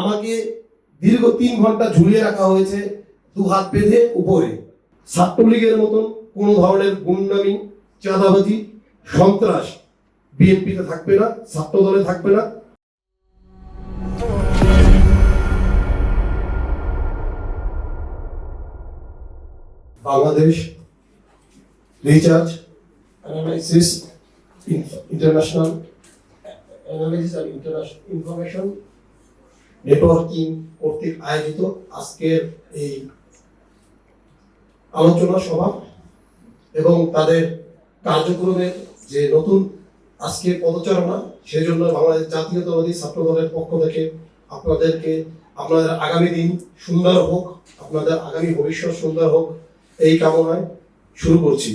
আমাকে দীর্ঘ তিন ঘণ্টা ঝুলিয়ে রাখা হয়েছে দু হাত বেঁধে উপরে। ছাত্রলীগের মতন কোনো ধরনের গুন্ডামি, চাঁদাবাজি, সন্ত্রাস বিএনপিতে থাকবে না ছাত্র দলে থাকবে না। Bangladesh, research, analysis international international information networking কর্তৃক আয়োজিত আজকের এই আলোচনা সভা এবং তাদের কার্যক্রমের যে নতুন আজকে পদচারণা সেজন্য বাংলাদেশ জাতীয়তাবাদী ছাত্র দলের পক্ষ থেকে আপনাদেরকে আপনাদের আগামী দিন সুন্দর হোক, আপনাদের আগামী ভবিষ্যৎ সুন্দর হোক, এই কামনায় শুরু করছি।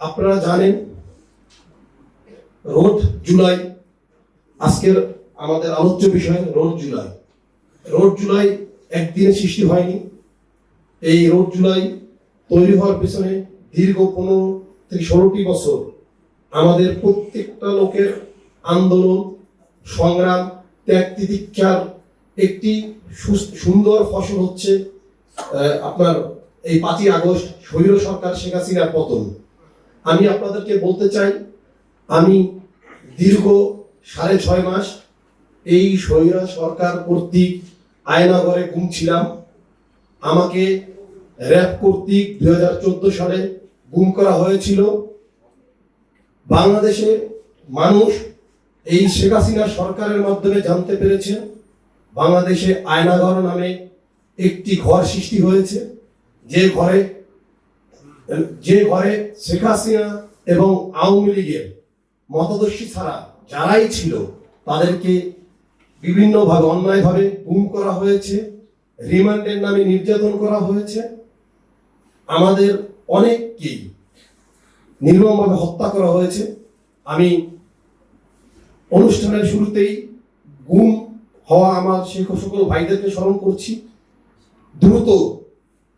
আপনারা জানেন রোড জুলাই আজকের আমাদের আলোচ্য বিষয় রোড জুলাই। রোড জুলাই একদিনে সৃষ্টি হয়নি। এই রোড জুলাই তৈরি হওয়ার পিছনে দীর্ঘ পনেরো থেকে ষোলোটি বছর আমাদের প্রত্যেকটা লোকের আন্দোলন, সংগ্রাম, ত্যাগ তিতিক্ষার একটি সুন্দর ফসল হচ্ছে আপনার এই পাঁচই আগস্ট স্বৈর সরকার শেখ হাসিনার পতন। আমি আপনাদেরকে বলতে চাই, আমি দীর্ঘ সাড়ে ছয় মাস এই স্বৈরা সরকার কর্তৃক আয়নাগরে ঘুমছিলাম। আমাকে র্যাব কর্তৃক দু হাজার চোদ্দ সালে গুম করা হয়েছিল। বাংলাদেশে মানুষ এই শেখ হাসিনা সরকারের মাধ্যমে জানতে পেরেছে, বাংলাদেশে আয়নাঘর নামে একটি ঘর সৃষ্টি হয়েছে। যে ঘরে যে ঘরে শেখ হাসিনা এবং আওয়ামী লীগের মতদর্শী ছাড়া যারাই ছিল তাদেরকে বিভিন্নভাবে অন্যায়ভাবে গুম করা হয়েছে, রিমান্ডের নামে নির্যাতন করা হয়েছে। আমাদের অনেককেই নির্মমভাবে হত্যা করা হয়েছে। আমি অনুষ্ঠানের শুরুতেই গুম হওয়া আমার সেই সকল ভাইদেরকে স্মরণ করছি। দ্রুত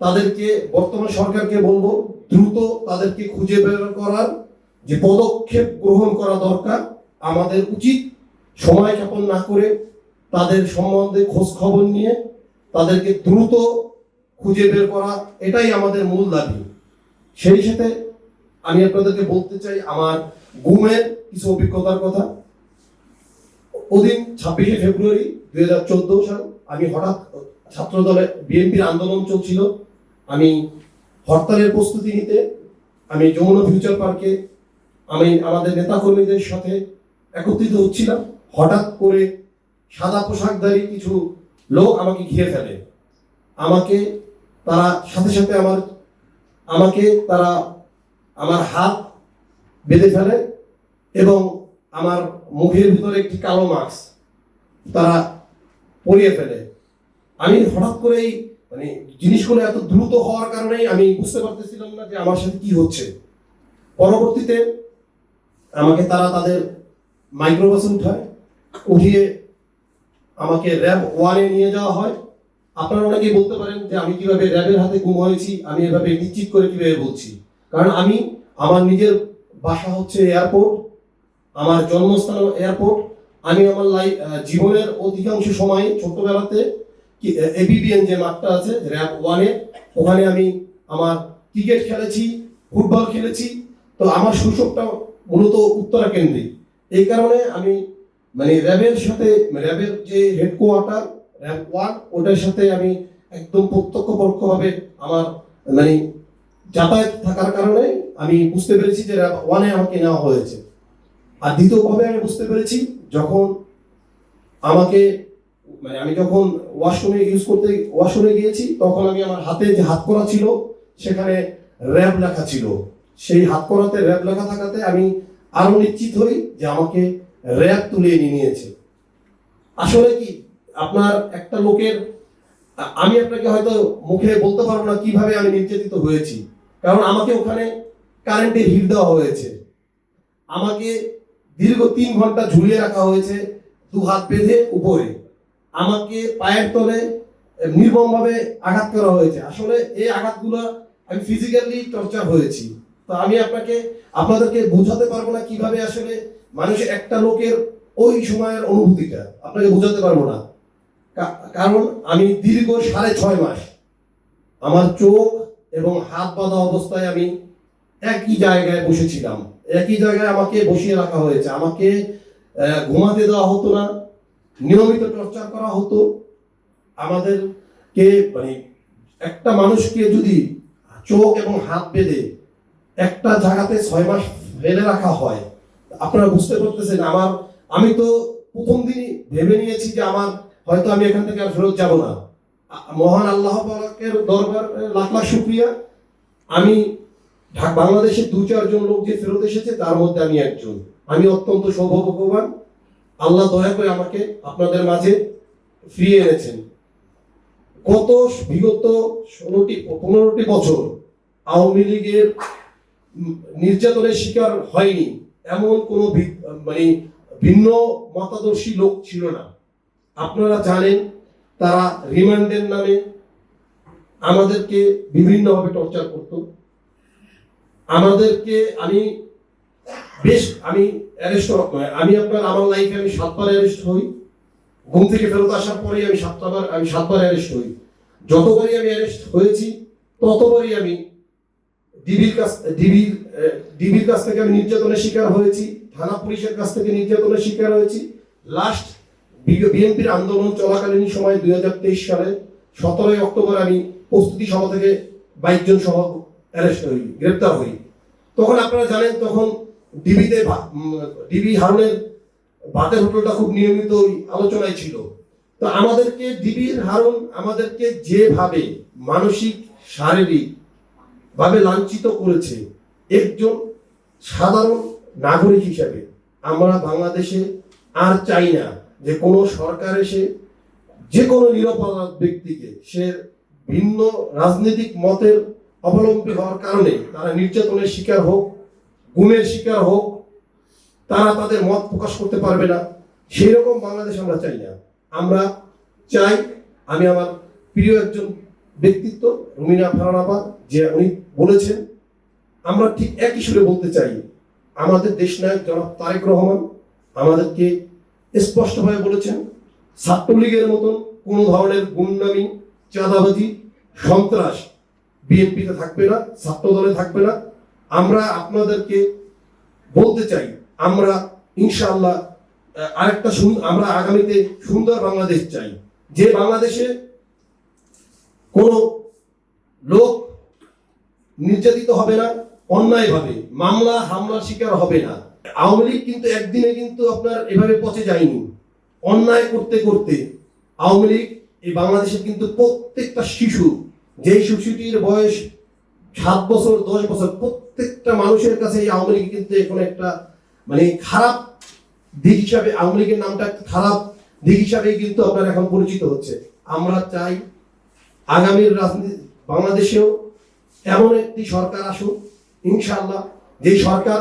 তাদেরকে, বর্তমান সরকারকে বলব, দ্রুত তাদেরকে খুঁজে বের করার যে পদক্ষেপ গ্রহণ করা দরকার, আমাদের উচিত সময় যাপন না করে তাদের সম্বন্ধে খোঁজ খবর নিয়ে তাদেরকে দ্রুত খুঁজে বের করা, এটাই আমাদের মূল দাবি। সেই সাথে আমি আপনাদেরকে বলতে চাই, আমার গুমের কিছু অভিজ্ঞতার কথা। ওদিন ছাব্বিশে ফেব্রুয়ারি দুই হাজার চোদ্দ সাল আমি হঠাৎ ছাত্র দলে বিএনপির আন্দোলন চলছিল। আমি হরতালের প্রস্তুতি নিতে, আমি যমুনা ফিউচার পার্কে আমি আমাদের নেতাকর্মীদের সাথে একত্রিত হচ্ছিলাম। হঠাৎ করে সাদা পোশাকধারী কিছু লোক আমাকে ঘিরে ফেলে। আমাকে তারা সাথে সাথে আমার, আমাকে তারা আমার হাত বেঁধে ফেলে এবং আমার মুখের ভিতরে একটি কালো মাস্ক তারা পরিয়ে ফেলে। আমি হঠাৎ করেই মানে জিনিসগুলো এত দ্রুত হওয়ার কারণেই আমি বুঝতে পারতেছিলাম না যে আমার সাথে কি হচ্ছে। পরবর্তীতে আমাকে তারা তাদের মাইক্রোবাসে উঠায়। উঠিয়ে আমাকে র্যাব ওয়ানে নিয়ে যাওয়া হয়। আপনারা অনেকেই বলতে পারেন যে আমি কীভাবে র্যাবের হাতে গুম হয়েছি, আমি এভাবে নিশ্চিত করে কীভাবে বলছি। কারণ আমি, আমার নিজের বাসা হচ্ছে এয়ারপোর্ট, আমার জন্মস্থান এয়ারপোর্ট। আমি আমার লাইফ জীবনের অধিকাংশ সময় ছোট্টবেলাতে এবিবিএন যে মাঠটা আছে, র্যাব ওয়ানে, ওখানে আমি আমার ক্রিকেট খেলেছি, ফুটবল খেলেছি। তো আমার শৈশবটা মূলত উত্তরা কেন্দ্রিক এই কারণে আমি মানে র্যাবের সাথে র্যাবের যে হেডকোয়ার্টার, র্যাব ওয়ান, ওটার সাথে আমি একদম প্রত্যক্ষ পরোক্ষভাবে আমার মানে যাতায়াত থাকার কারণে আমি বুঝতে পেরেছি যে র্যাব ওয়ানে আমাকে নেওয়া হয়েছে। আর দ্বিতীয়ভাবে আমি বুঝতে পেরেছি, যখন আমাকে মানে আমি যখন ওয়াশরুমে ইউজ করতে, ওয়াশরুমে গিয়েছি, তখন আমি আমার হাতে যে হাত করা ছিল, সেখানে র্যাব লেখা ছিল। সেই হাত করাতে র্যাব লেখা থাকাতে আমি আরও নিশ্চিত হই যে আমাকে র্যাব তুলে নিয়ে নিয়েছে। আসলে কি, আপনার একটা লোকের, আমি আপনাকে হয়তো মুখে বলতে পারব না কীভাবে আমি নির্যাতিত হয়েছি। কারণ আমাকে ওখানে কারেন্টের হিট দেওয়া হয়েছে। আমাকে দীর্ঘ তিন ঘণ্টা ঝুলিয়ে রাখা হয়েছে দু হাত বেঁধে উপরে। আমাকে পায়ের তলে নির্মমভাবে আঘাত করা হয়েছে। আসলে এই আঘাতগুলো আমি ফিজিক্যালি টর্চার হয়েছি। তো আমি আপনাকে, আপনাদেরকে বোঝাতে পারব না কীভাবে আসলে মানুষের একটা লোকের ওই সময়ের অনুভূতিটা, আপনাকে বোঝাতে পারব না। কারণ আমি দীর্ঘ সাড়ে ছয় মাস আমার চোখ এবং হাত বাঁধা অবস্থায় আমি একই জায়গায় বসেছিলাম। একই জায়গায় আমাকে বসিয়ে রাখা হয়েছে। আমাকে ঘুমাতে দেওয়া হতো না, নিয়মিত টর্চার করা হতো। আমাদেরকে মানে একটা মানুষকে যদি চোখ এবং হাত বেঁধে একটা জায়গাতে ছয় মাস ফেলে রাখা হয়। আপনারা বুঝতে পারতেছেন, আমার আমি তো প্রথম দিনই ভেবে নিয়েছি যে আমার হয়তো আমি এখান থেকে আর ফেরত যাব না। মহান আল্লাহ পাকের দরবার লাখ লাখ শুক্রিয়া। আমি বাংলাদেশে দু চারজন লোক যে ফেরত এসেছে, তার মধ্যে আমি একজন। আমি অত্যন্ত সৌভাগ্যবান। আল্লাহ দয়া করে আমাকে আপনাদের মাঝে ফিরিয়ে এনেছেন। গত বিগত ষোলোটি পনেরোটি বছর আওয়ামী লীগের নির্যাতনের শিকার হয়নি। এমন কোনো মানে ভিন্ন মতাদর্শী লোক ছিল না। আপনারা জানেন, তারা রিমান্ডের নামে আমাদেরকে বিভিন্নভাবে টর্চার করত। আমাদেরকে আমি বেশ, আমি অ্যারেস্ট আমি আপনার আমার লাইফে আমি সাতবার অ্যারেস্ট হই। ঘুম থেকে ফেরত আসার পরেই আমি সাতবার আমি সাতবার অ্যারেস্ট হই। যতবারই আমি অ্যারেস্ট হয়েছি, ততবারই আমি ডিবির কাছ ডিবির ডিবির কাছ থেকে আমি নির্যাতনের শিকার হয়েছি, থানা পুলিশের কাছ থেকে নির্যাতনের শিকার হয়েছি। লাস্ট বিএনপির আন্দোলন চলাকালীন সময় দুই হাজার তেইশ সালে সতেরোই অক্টোবর আমি প্রস্তুতি সভা থেকে বাইশ জন সহ অ্যারেস্ট হই, গ্রেপ্তার হই। তখন আপনারা জানেন, তখন ডিবিতে ডিবি হারুনের ভাতের হোটেলটা খুব নিয়মিত আলোচনায় ছিল। তো আমাদেরকে ডিবির হারুন আমাদেরকে যেভাবে মানসিক, শারীরিক ভাবে লাঞ্ছিত করেছে একজন সাধারণ নাগরিক হিসাবে। আমরা বাংলাদেশে আর চাই না যে কোনো সরকার এসে যে কোনো নিরপরাধ ব্যক্তিকে সে ভিন্ন রাজনৈতিক মতের অবলম্বী হওয়ার কারণে তারা নির্যাতনের শিকার হোক, গুমের শিকার হোক, তারা তাদের মত প্রকাশ করতে পারবে না। সেই রকম বাংলাদেশ আমরা চাই না। আমরা চাই, আমি আমার প্রিয় একজন ব্যক্তিত্ব, রুমিনা ফারানাবা যে উনি বলেছেন, আমরা ঠিক একই সুরে বলতে চাই, আমাদের দেশ নায়ক জনাব তারেক রহমান আমাদেরকে স্পষ্টভাবে বলেছেন, ছাত্রলীগের মতন কোনো ধরনের গুন্ডামি চাঁদাবাজি, সন্ত্রাস বিএনপিতে থাকবে না ছাত্র দলে থাকবে না। আমরা আপনাদেরকে বলতে চাই, আমরা ইনশাআল্লাহ আরেকটা আমরা আগামীতে সুন্দর বাংলাদেশ চাই। যে বাংলাদেশে কোনো লোক নির্যাতিত হবে না অন্যায়ভাবে মামলা, হামলার শিকার হবে না। আওয়ামী লীগ কিন্তু একদিনে কিন্তু আপনার এভাবে পচে যায়নি। অন্যায় করতে করতে আওয়ামী লীগ এই বাংলাদেশের কিন্তু প্রত্যেকটা শিশু, যেই শিশুটির বয়স সাত বছর, দশ বছর, প্রত্যেকটা মানুষের কাছে এই আওয়ামী লীগ কিন্তু এখন একটা মানে খারাপ দিক হিসাবে আওয়ামী লীগের নামটা খারাপ দিক হিসাবেই কিন্তু আপনার এখন পরিচিত হচ্ছে। আমরা চাই আগামীর রাজনীতি, বাংলাদেশেও এমন একটি সরকার আসুক, ইনশাআল্লাহ। যে সরকার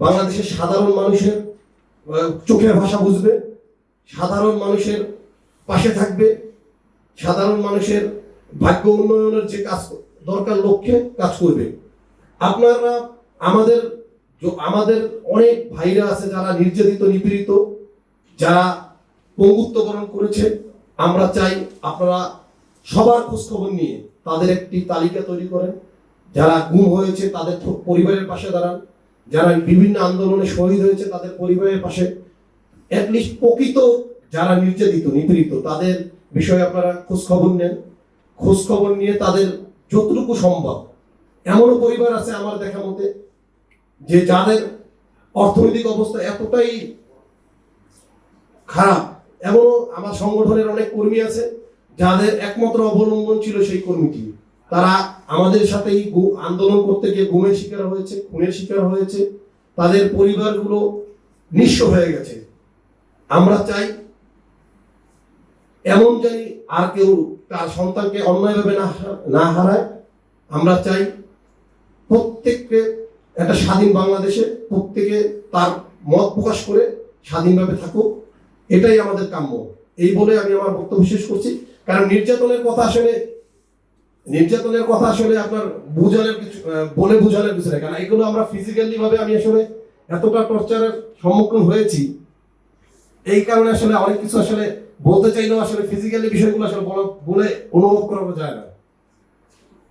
বাংলাদেশের সাধারণ মানুষের চোখের ভাষা বুঝবে, সাধারণ মানুষের পাশে থাকবে, সাধারণ মানুষের ভাগ্য উন্নয়নের যে কাজ, দরকার লক্ষ্যে কাজ করবে। আপনারা, আমাদের আমাদের অনেক ভাইরা আছে যারা নির্যাতিত, নিপীড়িত, যারা পঙ্গুত্বকরণ করেছে। আমরা চাই আপনারা সবার খোঁজখবর নিয়ে তাদের একটি তালিকা তৈরি করেন। যারা গুম হয়েছে, তাদের পরিবারের পাশে দাঁড়ান। যারা বিভিন্ন আন্দোলনে শহীদ হয়েছে, তাদের পরিবারের পাশে অ্যাটলিস্ট প্রকৃত যারা নির্যাতিত, নিপীড়িত, তাদের বিষয়ে আপনারা খোঁজ খবর নেন। খোঁজ খবর নিয়ে তাদের যতটুকু সম্ভব। এমনও পরিবার আছে আমার দেখা মতে, যে যাদের অর্থনৈতিক অবস্থা এতটাই খারাপ। এমনও আমার সংগঠনের অনেক কর্মী আছে যাদের একমাত্র অবলম্বন ছিল সেই কর্মীটি। তারা আমাদের সাথেই গু- আন্দোলন করতে গিয়ে গুমের শিকার হয়েছে, খুনের শিকার হয়েছে। তাদের পরিবারগুলো নিঃস্ব হয়ে গেছে। আমরা চাই এমন জানি আর কেউ তার সন্তানকে অন্যায়ভাবে না না হারায়। আমরা চাই প্রত্যেককে একটা স্বাধীন বাংলাদেশে প্রত্যেকে তার মত প্রকাশ করে স্বাধীনভাবে থাকুক। এটাই আমাদের কাম্য। এই বলে আমি আমার বক্তব্য শেষ করছি। কারণ নির্যাতনের কথা আসলে, নির্যাতনের কথা আসলে আপনার বোঝানোর কিছু বলে বোঝানোর কিছু নেই। কারণ এগুলো আমরা ফিজিক্যালি ভাবে আমি আসলে এতটা টর্চারের সম্মুখীন হয়েছি। এই কারণে আসলে অনেক কিছু আসলে বলতে চাইলেও আসলে ফিজিক্যালি বিষয়গুলো আসলে বলা- অনুভব করানো যায় না।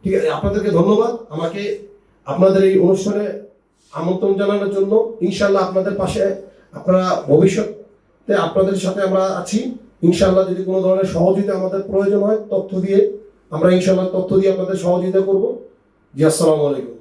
ঠিক আছে, আপনাদেরকে ধন্যবাদ। আমাকে আপনাদের এই অনুষ্ঠানে আমন্ত্রণ জানানোর জন্য। ইনশাল্লাহ আপনাদের পাশে, আপনারা ভবিষ্যতে আপনাদের সাথে আমরা আছি। ইনশাল্লাহ যদি কোনো ধরনের সহযোগিতা আমাদের প্রয়োজন হয়, তথ্য দিয়ে, আমরা ইনশাল্লাহ তথ্য দিয়ে আপনাদের সহযোগিতা করব। জি, আসসালামু আলাইকুম।